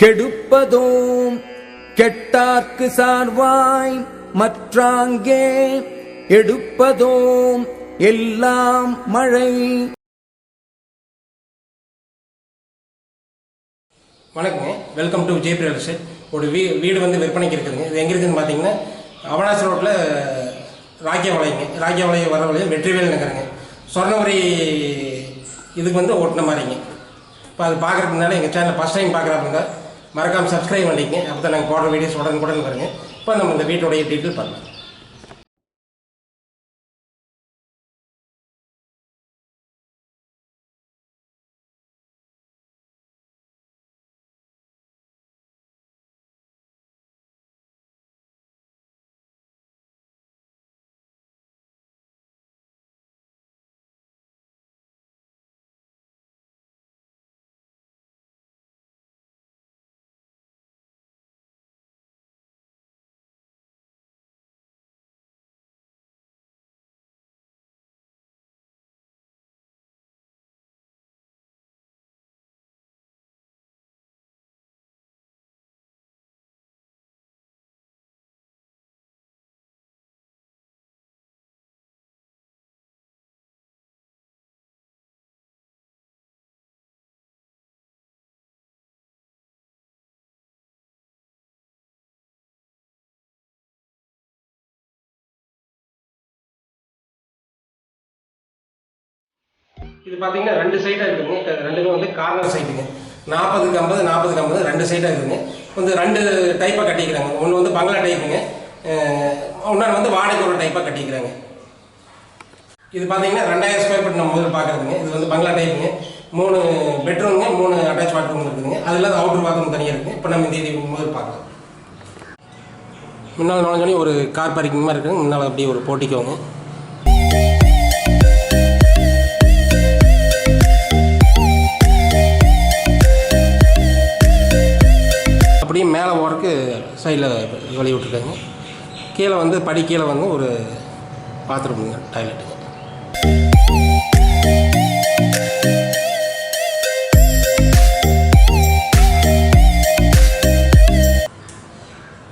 கெடுப்பதோம் கெட்டார்க்கு சார்வாய் மற்றாங்கே எடுப்பதோம் எல்லாம் மழை. வணக்கங்க. Welcome to Vijay real estate ஒரு வீ வீடு வந்து விற்பனைக்கு இருக்குதுங்க. இது எங்கே இருக்குதுன்னு பார்த்தீங்கன்னா அவனாசி ரோட்டில் ராக்கியவளைங்க ராக்கியவளைய வர வழியில் வெற்றிவேல் நகருங்க. சொர்ணவரி இதுக்கு வந்து ஓட்டின மாதிரிங்க. இப்போ அது பார்க்குறதுனால எங்கள் சேனல் ஃபஸ்ட் டைம் பார்க்குறாருங்க மறக்காமல் சப்ஸ்கிரைப் பண்ணிக்கங்க. அப்போ தான் நாங்கள் போடுற வீடியோஸ் உடனுக்குடன் வருங்க. இப்போ நம்ம இந்த வீட்டோடைய டீட்டெயில் பண்ணலாம் இது பார்த்தீங்கன்னா ரெண்டு சைடாக இருக்குங்க ரெண்டுமே வந்து கார்னர் சைடுங்க நாற்பதுக்கு ஐம்பது நாற்பதுக்கு ஐம்பது ரெண்டு சைடாக இருக்குங்க வந்து ரெண்டு டைப்பாக கட்டிக்கிறாங்க. ஒன்று வந்து பங்களா டைப்புங்க இன்னொன்று வந்து வாடகை ஒரு டைப்பாக கட்டிக்கிறாங்க. இது பார்த்தீங்கன்னா ரெண்டாயிரம் ஸ்கொயர் ஃபீட் நம்ம முதல்ல பார்க்குறதுங்க இது வந்து பங்களா டைப்புங்க மூணு பெட்ரூமுங்க மூணு அட்டாச் பாத்ரூம் இருக்குதுங்க. அதில் அவுட்ரு பாத்ரூம் தனியாக இருக்குது இப்போ நம்ம இந்த இது முதல் பார்க்கலாம் முன்னால் நுழைஞ்சோடனே ஒரு கார் பார்க்கிங் மாதிரி இருக்குங்க. முன்னால் அப்படியே ஒரு போட்டிக்கோங்க சைடில் வழி விட்ருக்காங்க கீழே வந்து படி கீழே வந்து ஒரு பாத்ரூமுங்க டாய்லெட்டுங்க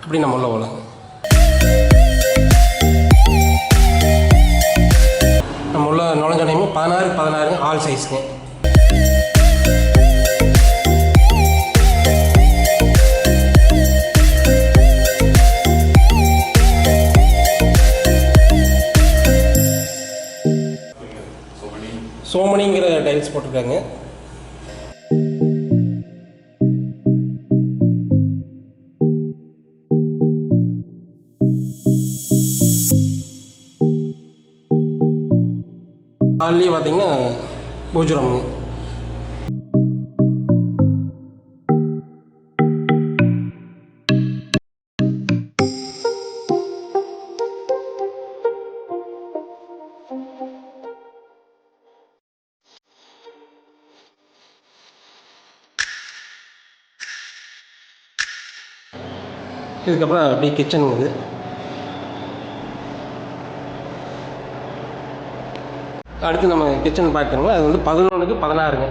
அப்படி நம்ம உள்ள போகலாங்க நம்ம உள்ள நுழைஞ்சோடையுமே பதினாறு பதினாறுங்க ஆல் சைஸுங்க சோமனிங்கிற டைல்ஸ் போட்டிருக்காங்க. ஹால்லேயே பார்த்தீங்கன்னா பூஜ்ரம்ங்க இதுக்கப்புறம் அப்படியே கிச்சனுங்க இது அடுத்து நம்ம கிச்சன் பார்க்குறோங்களா அது வந்து பதினொன்றுக்கு பதினாறுங்க.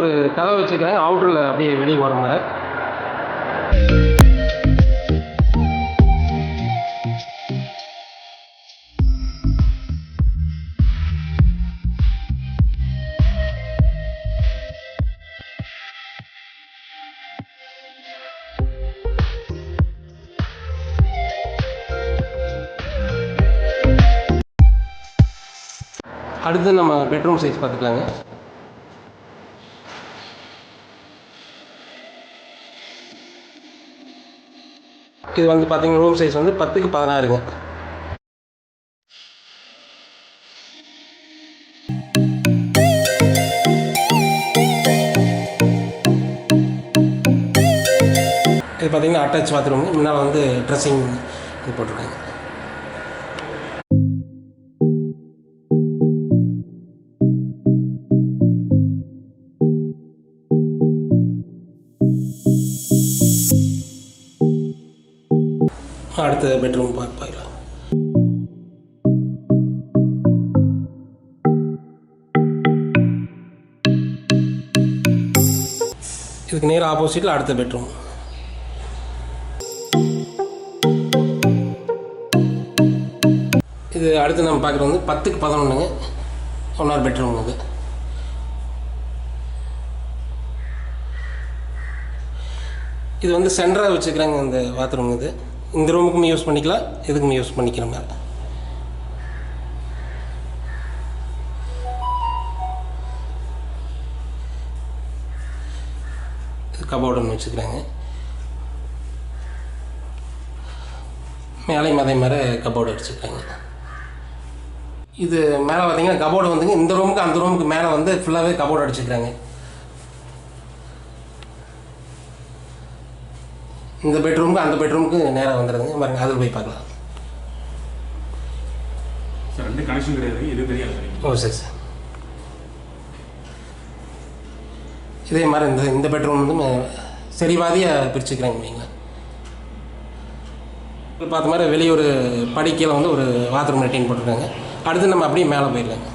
ஒரு கதவை வச்சுருக்காங்க அவுட்டரில் அப்படியே வெளியே வருங்க அடுத்து நம்ம பெட்ரூம் சைஸ் பார்த்துக்கலாங்க. இது வந்து பார்த்தீங்கன்னா ரூம் சைஸ் வந்து பத்துக்கு பதினாறுங்க இது பார்த்தீங்கன்னா அட்டாச் பாத்ரூம் முன்னால் வந்து ட்ரெஸ்ஸிங் இது போட்டிருக்காங்க. அடுத்த பெட்ரூம் பா பார்க்கலாம் இதுக்கு நேர் ஆப்போசிட்டில் அடுத்த பெட்ரூம். இது அடுத்து நம்ம பார்க்குறது வந்து பத்துக்கு பதினொன்றுங்க ஒன்றார் பெட்ரூம் இது. இது வந்து சென்டராக வச்சுக்கிறாங்க இந்த பாத்ரூம் இது. இந்த ரூமுக்கும் யூஸ் பண்ணிக்கலாம் இதுக்கும் யூஸ் பண்ணிக்கலாம் மாதிரி கபோர்டு ஒன்று வச்சுக்கிறாங்க. மேலே அதே மாதிரி கபோர்டு வச்சுருக்காங்க இது மேலே பார்த்தீங்கன்னா கபோர்டு வந்துங்க இந்த ரூமுக்கு அந்த ரூமுக்கு மேலே வந்து ஃபுல்லாகவே கபோர்டு அடிச்சுக்கிறாங்க. இந்த பெட்ரூமுக்கு அந்த பெட்ரூமுக்கு நேராக வந்துடுதுங்க பாருங்க அதில் போய் பார்க்கலாம். சார் ரெண்டு கனெக்ஷன் கிடையாது. இது தெரியாது சார். ஓ சரி சார். இதே மாதிரி இந்த இந்த பெட்ரூம் வந்து ம- சரி பாதியாக பிரிச்சுக்கிறாங்க இப்ப பார்த்த மாதிரி வெளியே ஒரு படிக்கையில் வந்து ஒரு பாத்ரூம் லெட்டின் போட்டிருக்காங்க. அடுத்து நம்ம அப்படியே மேலே போயிடலாங்க.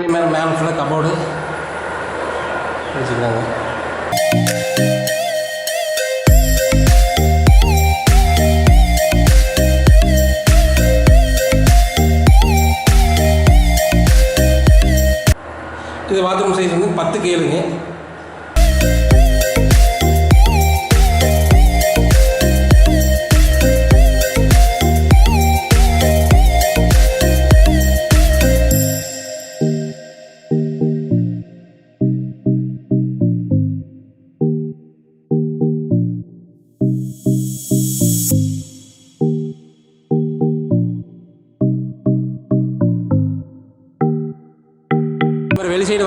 அதே மாதிரி மேலே ஃபுல்லாக கபோர்டு வச்சுக்கிறாங்க. இது பாத்ரூம் சைஸ் வந்து பத்துக்கு ஏழுங்க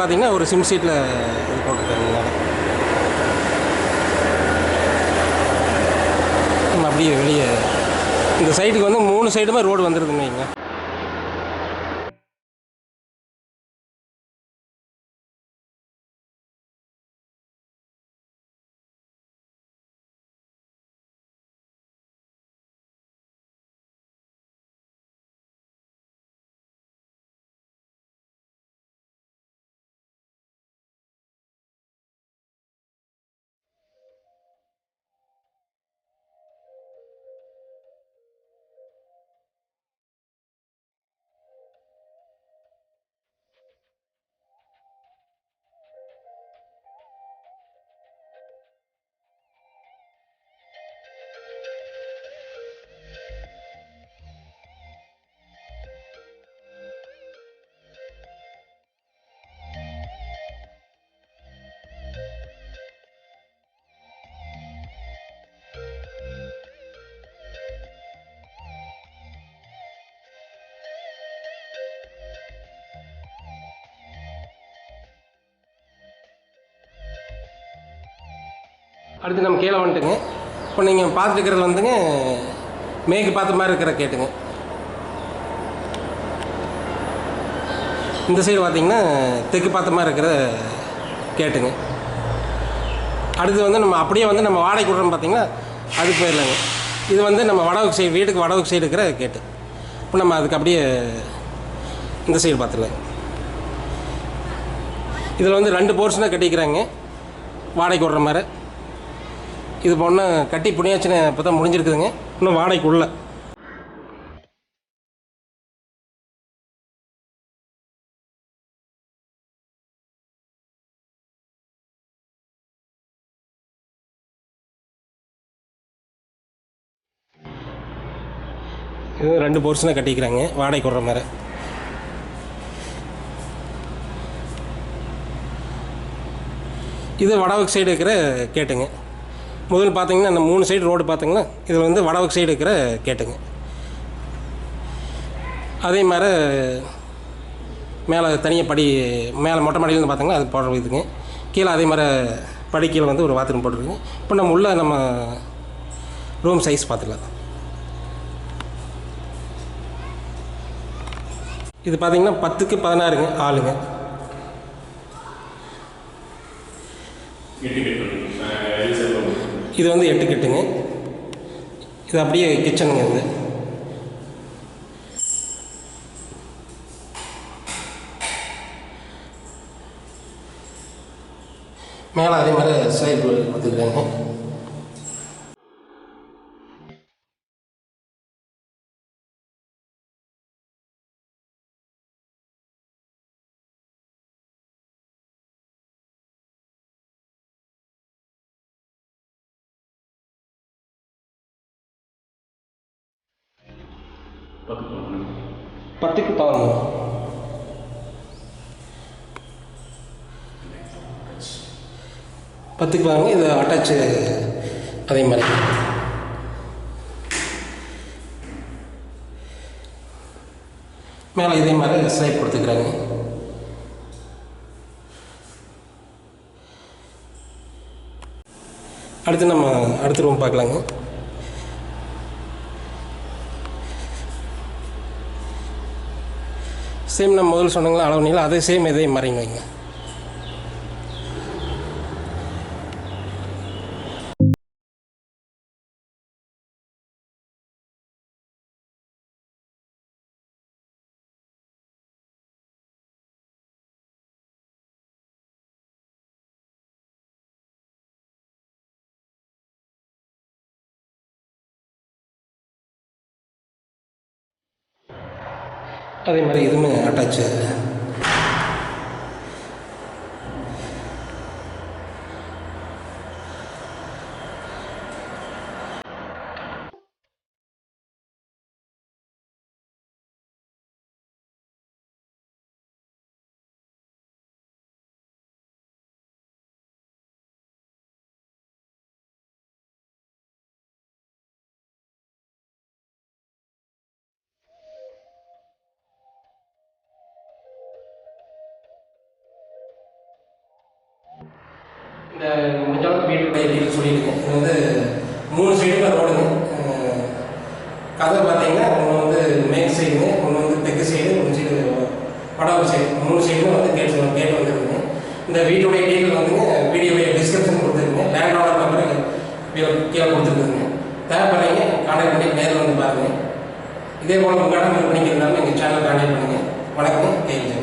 பார்த்தீங்கன்னா ஒரு சிம் சீட்டில் இது போட்டுருக்காங்க அப்படியே வெளியே. இந்த சைடுக்கு வந்து மூணு சைடுமே ரோடு வந்துடுதுங்க அடுத்து நம்ம கீழே வந்துட்டுங்க. இப்போ நீங்கள் பார்த்துருக்கிறது வந்துங்க மேய்க்கு பார்த்த மாதிரி இருக்கிற கேட்டுங்க. இந்த சைடு பார்த்தீங்கன்னா தெற்கு பார்த்த மாதிரி இருக்கிற கேட்டுங்க. அடுத்து வந்து நம்ம அப்படியே வந்து நம்ம வாடகை விட்றோம் பார்த்தீங்கன்னா அதுக்கு போயிடலாங்க இது வந்து நம்ம வடவுக்கு சைடு வீட்டுக்கு வடவுக்கு சைடு இருக்கிற கேட்டு. இப்போ நம்ம அதுக்கு அப்படியே இந்த சைடு பார்த்துடலாம் இதில் வந்து ரெண்டு போர்ஷனாக கட்டிக்கிறாங்க வாடகைக்கு விடுற மாதிரி. இது பொண்ணு கட்டி புண்ணியாச்சுன்னு இப்போ தான் முடிஞ்சிருக்குதுங்க. இன்னும் வாடகைக்குள்ள. இது ரெண்டு போர்ஷனாக கட்டிக்கிறாங்க. வாடகை கொடுற மாதிரி. இது வடவுக்கு சைடு இருக்கிற கேட்டுங்க. முதல் பார்த்தீங்கன்னா இந்த மூணு சைடு ரோடு பார்த்தீங்கன்னா இது வந்து வடவுக்கு சைடு இருக்கிற கேட்டுங்க. அதே மாதிரி மேலே தனியாக படி மேலே மொட்டை மாடியிலேருந்து பார்த்தீங்கன்னா அது போடுற இதுங்க. கீழே அதே மாதிரி படி கீழே வந்து ஒரு பாத்ரூம் போட்டிருக்குங்க. இப்போ நம்ம உள்ள நம்ம ரூம் சைஸ் பார்த்துக்கலாம். இது பார்த்திங்கன்னா பத்துக்கு பதினாறுங்க ஆளுங்க எட்டு கட் பண்ணுங்க எல் சைடு இது வந்து எட்டு கட்டுங்க. இது அப்படியே கிச்சனுங்க இது. மேலே அதே மாதிரி சைடு கொடுத்துருக்காங்க. பத்துக்கு பதினொன்று. பத்துக்கு பதினொன்று இது அட்டாச்சு அதே மாதிரி. மேலே இதே மாதிரி ஸ்லைப் கொடுத்துக்கிறாங்க அடுத்து நம்ம அடுத்த ரூம் பார்க்கலாங்க. சேம் நம்ம முதல்ல சொன்னீங்களா அளவு நீளம் அதே சேம் இதே மறைங்க வைங்க. அதே மாதிரி இதுவுமே அட்டாச்சு இந்த முடிஞ்சாலும் வீட்டுடைய டீல் சொல்லியிருக்கோம். இது வந்து மூணு சைடுமே ரோடுங்க கதை பார்த்தீங்கன்னா ஒன்று வந்து மேக் சைடுங்க ஒன்று வந்து தெற்கு சைடு ஒரு சைடு வடவு சைடு மூணு சைடுமே வந்து கேட் கேட் வந்துருக்குங்க இந்த வீட்டுடைய டீட்டெயில் வந்துங்க வீடியோடைய டிஸ்கிரிப்ஷன் கொடுத்துருக்குங்க. லேண்ட் ஆர்டர் நம்பர் கீழே கொடுத்துருக்குதுங்க. தேவைப்படுறீங்க கான்டாக்ட் பண்ணி நேரில் வந்து பாருங்கள் இதே போல் உங்கள் இடம் பண்ணிக்கிறதாலும் எங்கள் சேனல் கான்டாக்ட் பண்ணுங்கள் வணக்கம் கேள்வி